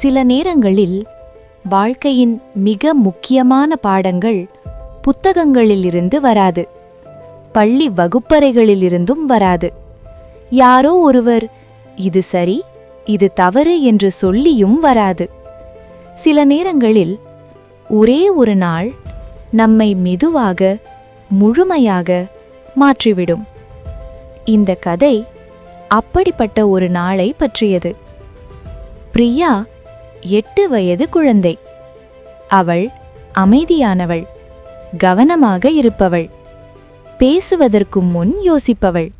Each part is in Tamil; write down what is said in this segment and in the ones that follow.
சில நேரங்களில் வாழ்க்கையின் மிக முக்கியமான பாடங்கள் புத்தகங்களிலிருந்து வராது. பள்ளி வகுப்பறைகளிலிருந்தும் வராது. யாரோ ஒருவர் இது சரி இது தவறு என்று சொல்லியும் வராது. சில நேரங்களில் ஒரே ஒரு நாள் நம்மை மெதுவாக முழுமையாக மாற்றிவிடும். இந்த கதை அப்படிப்பட்ட ஒரு நாளை பற்றியது. பிரியா எட்டு வயது குழந்தை. அவள் அமைதியானவள் கவனமாக இருப்பவள் பேசுவதற்கு முன் யோசிப்பவள்.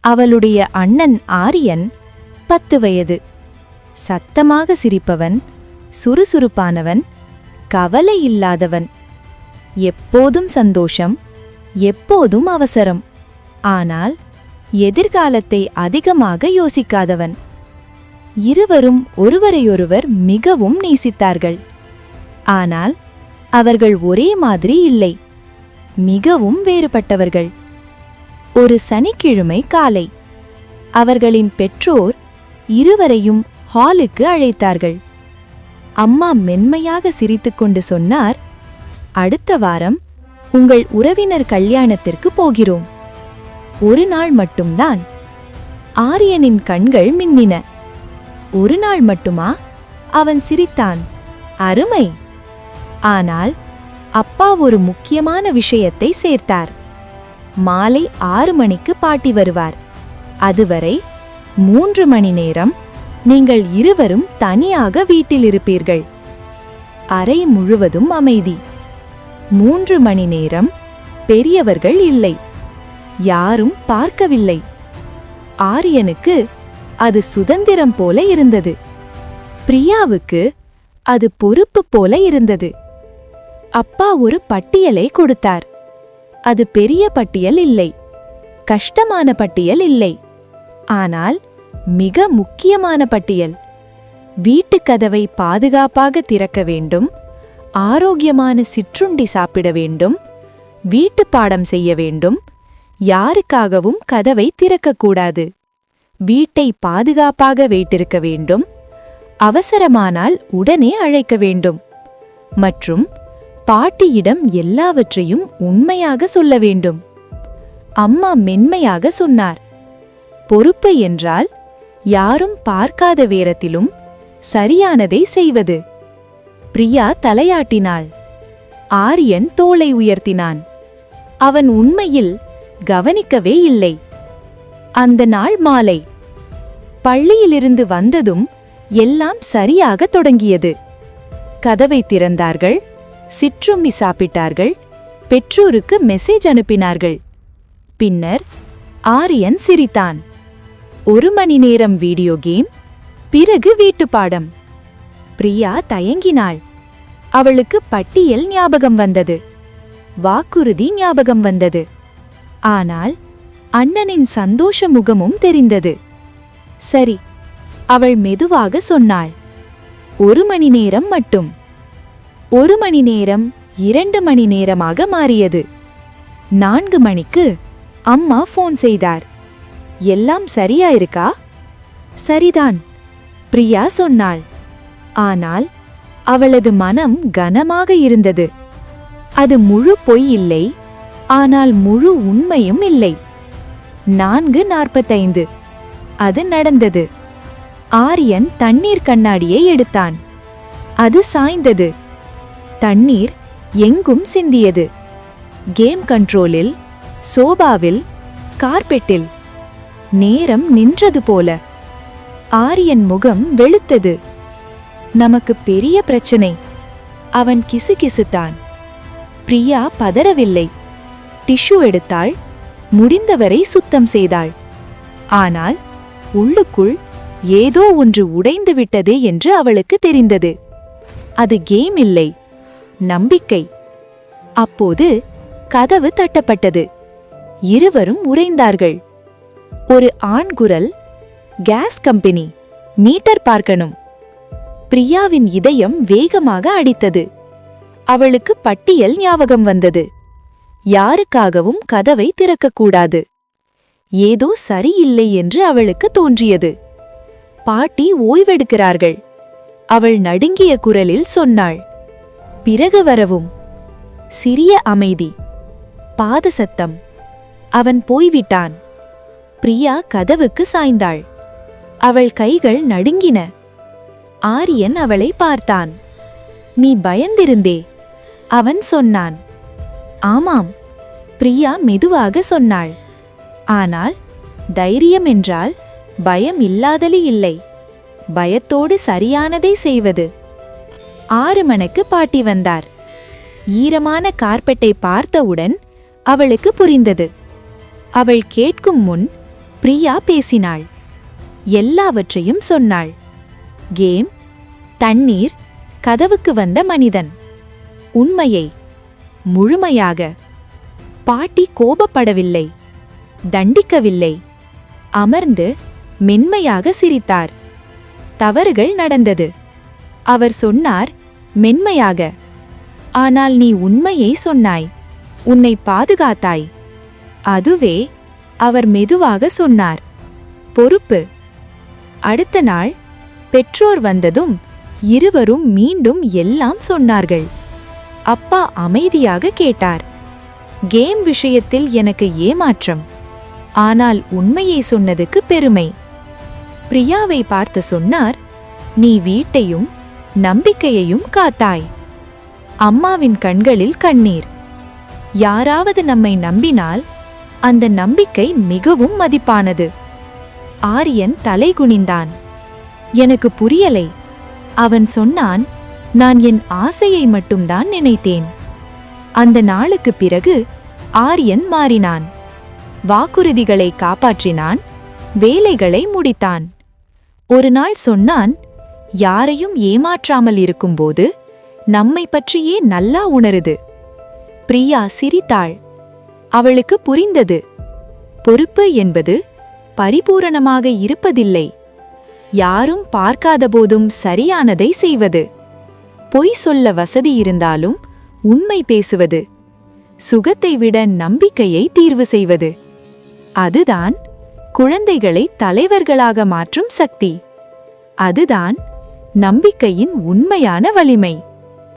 அவளுடைய அண்ணன் ஆரியன் பத்து வயது. சத்தமாக சிரிப்பவன் சுறுசுறுப்பானவன் கவலை இல்லாதவன். எப்போதும் சந்தோஷம் எப்போதும் அவசரம். ஆனால் எதிர்காலத்தை அதிகமாக யோசிக்காதவன். இருவரும் ஒருவரையொருவர் மிகவும் நேசித்தார்கள். ஆனால் அவர்கள் ஒரே மாதிரி இல்லை. மிகவும் வேறுபட்டவர்கள். ஒரு சனிக்கிழமை காலை அவர்களின் பெற்றோர் இருவரையும் ஹாலுக்கு அழைத்தார்கள். அம்மா மென்மையாக சிரித்துக்கொண்டு சொன்னார் அடுத்த வாரம் உங்கள் உறவினர் கல்யாணத்திற்கு போகிறோம். ஒரு நாள் மட்டும்தான். ஆரியனின் கண்கள் மின்னின. ஒரு நாள் மட்டுமா? அவன் சிரித்தான். அருமை. ஆனால் அப்பா ஒரு முக்கியமான விஷயத்தை சேர்த்தார். மாலை ஆறு மணிக்கு பாட்டி வருவார். அதுவரை மூன்று மணி நேரம் நீங்கள் இருவரும் தனியாக வீட்டில் இருப்பீர்கள். அறை முழுவதும் அமைதி. மூன்று மணி நேரம் பெரியவர்கள் இல்லை. யாரும் பார்க்கவில்லை. ஆரியனுக்கு அது சுதந்திரம் போல இருந்தது. பிரியாவுக்கு அது பொறுப்பு போல இருந்தது. அப்பா ஒரு பட்டியலை கொடுத்தார். அது பெரிய பட்டியல் இல்லை. கஷ்டமான பட்டியல் இல்லை. ஆனால் மிக முக்கியமான பட்டியல். வீட்டுக் கதவை பாதுகாப்பாக திறக்க வேண்டும். ஆரோக்கியமான சிற்றுண்டி சாப்பிட வேண்டும். வீட்டு பாடம் செய்ய வேண்டும். யாருக்காகவும் கதவை திறக்கக்கூடாது வீட்டை பாதுகாப்பாக வைத்திருக்க வேண்டும். அவசரமானால் உடனே அழைக்க வேண்டும். மற்றும் பாட்டியிடம் எல்லாவற்றையும் உண்மையாக சொல்ல வேண்டும். அம்மா மென்மையாக சொன்னார். பொறுப்பு என்றால் யாரும் பார்க்காத வேரத்திலும் சரியானதை செய்வது. பிரியா தலையாட்டினாள். ஆரியன் தோளை உயர்த்தினான். அவன் உண்மையில் கவனிக்கவே இல்லை. அந்த நாள் மாலை. பள்ளியிலிருந்து வந்ததும் எல்லாம் சரியாக தொடங்கியது. கதவை திறந்தார்கள் சிற்றும்மி சாப்பிட்டார்கள் பெற்றோருக்கு மெசேஜ் அனுப்பினார்கள். பின்னர் ஆரியன் சிரித்தான். ஒரு மணி நேரம் வீடியோ கேம் பிறகு வீட்டுப்பாடம் பிரியா தயங்கினாள். அவளுக்கு பட்டியல் ஞாபகம் வந்தது. வாக்குறுதி ஞாபகம் வந்தது. ஆனால் அண்ணனின் சந்தோஷ முகமும் தெரிந்தது. சரி அவள் மெதுவாக சொன்னாள். ஒரு மணி நேரம் மட்டும். ஒரு மணி நேரம் இரண்டு மணி நேரமாக மாறியது. நான்கு மணிக்கு அம்மா ஃபோன் செய்தார். எல்லாம் சரியா இருக்கா சரிதான் பிரியா சொன்னாள். ஆனால் அவளது மனம் கனமாக இருந்தது. அது முழு பொய் இல்லை ஆனால் முழு உண்மையும் இல்லை. நான்கு நாற்பத்தைந்து. அது நடந்தது. ஆரியன் தண்ணீர் கண்ணாடியை எடுத்தான். அது சாய்ந்தது. தண்ணீர் எங்கும் சிந்தியது. கேம் கண்ட்ரோலில் சோபாவில் கார்பெட்டில். நேரம் நின்றது போல. ஆரியன் முகம் வெளுத்தது. நமக்கு பெரிய பிரச்சனை. அவன் கிசுகிசுத்தான். பிரியா பதறவில்லை. டிஷ்யூ எடுத்தாள் முடிந்தவரை சுத்தம் செய்தாள். ஆனால் உள்ளுக்குள் ஏதோ ஒன்று உடைந்து விட்டது என்று அவளுக்கு தெரிந்தது. அது கேம் இல்லை நம்பிக்கை. அப்போது கதவு தட்டப்பட்டது. இருவரும் உறைந்தார்கள். ஒரு ஆண் குரல் கேஸ் கம்பெனி மீட்டர் பார்க்கணும். பிரியாவின் இதயம் வேகமாக அடித்தது. அவளுக்கு பட்டியல் ஞாபகம் வந்தது. யாருக்காகவும் கதவை திறக்கக்கூடாது. ஏதோ சரியில்லை என்று அவளுக்கு தோன்றியது. பாட்டி ஓய்வெடுக்கிறார்கள். அவள் நடுங்கிய குரலில் சொன்னாள். பிறகு வரவும். சிறிய அமைதி. பாதசத்தம். அவன் போய்விட்டான். பிரியா கதவுக்கு சாய்ந்தாள். அவள் கைகள் நடுங்கின. ஆரியன் அவளை பார்த்தான். நீ பயந்திருந்தே அவன் சொன்னான். ஆமாம் பிரியா மெதுவாக சொன்னாள். ஆனால் தைரியம் என்றால் பயம் இல்லாதலி இல்லை. பயத்தோடு சரியானதை செய்வது. ஆறு மணக்கு பாட்டி வந்தார். ஈரமான கார்பெட்டை பார்த்தவுடன் அவளுக்கு புரிந்தது. அவள் கேட்கும் முன் பிரியா பேசினாள். எல்லாவற்றையும் சொன்னாள். கேம் தண்ணீர் கதவுக்கு வந்த மனிதன். உண்மையை முழுமையாக பாட்டி கோபப்படவில்லை. தண்டிக்கவில்லை. அமர்ந்து மென்மையாக சிரித்தார். தவறுகள் நடந்தது. அவர் சொன்னார் மென்மையாக. ஆனால் நீ உண்மையை சொன்னாய். உன்னை பாதுகாத்தாய். அதுவே அவர் மெதுவாக சொன்னார். பொறுப்பு. அடுத்த நாள் பெற்றோர் வந்ததும் இருவரும் மீண்டும் எல்லாம் சொன்னார்கள். அப்பா அமைதியாக கேட்டார். கேம் விஷயத்தில் எனக்கு ஏமாற்றம். ஆனால் உண்மையை சொன்னதுக்கு பெருமை. பிரியாவை பார்த்து சொன்னார் நீ வீட்டையும் நம்பிக்கையையும் காத்தாய். அம்மாவின் கண்களில் கண்ணீர். யாராவது நம்மை நம்பினால் அந்த நம்பிக்கை மிகவும் மதிப்பானது. ஆரியன் தலை குனிந்தான். எனக்கு புரியலை. அவன் சொன்னான் நான் என் ஆசையை மட்டும்தான் நினைத்தேன். அந்த நாளுக்குப் பிறகு ஆரியன் மாறினான். வாக்குறுதிகளை காப்பாற்றினான். வேலைகளை முடித்தான். ஒரு நாள் சொன்னான் யாரையும் ஏமாற்றாமல் இருக்கும்போது நம்மை பற்றியே நல்லா உணருது. பிரியா சிரித்தாள். அவளுக்கு புரிந்தது. பொறுப்பு என்பது பரிபூரணமாக இருப்பதில்லை. யாரும் பார்க்காதபோதும் சரியானதை செய்வது. பொய் சொல்ல வசதி இருந்தாலும் உண்மை பேசுவது. சுகத்தை விட நம்பிக்கையை தீர்வு செய்வது. அதுதான் குழந்தைகளை தலைவர்களாக மாற்றும் சக்தி. அதுதான் நம்பிக்கையின் உண்மையான வலிமை.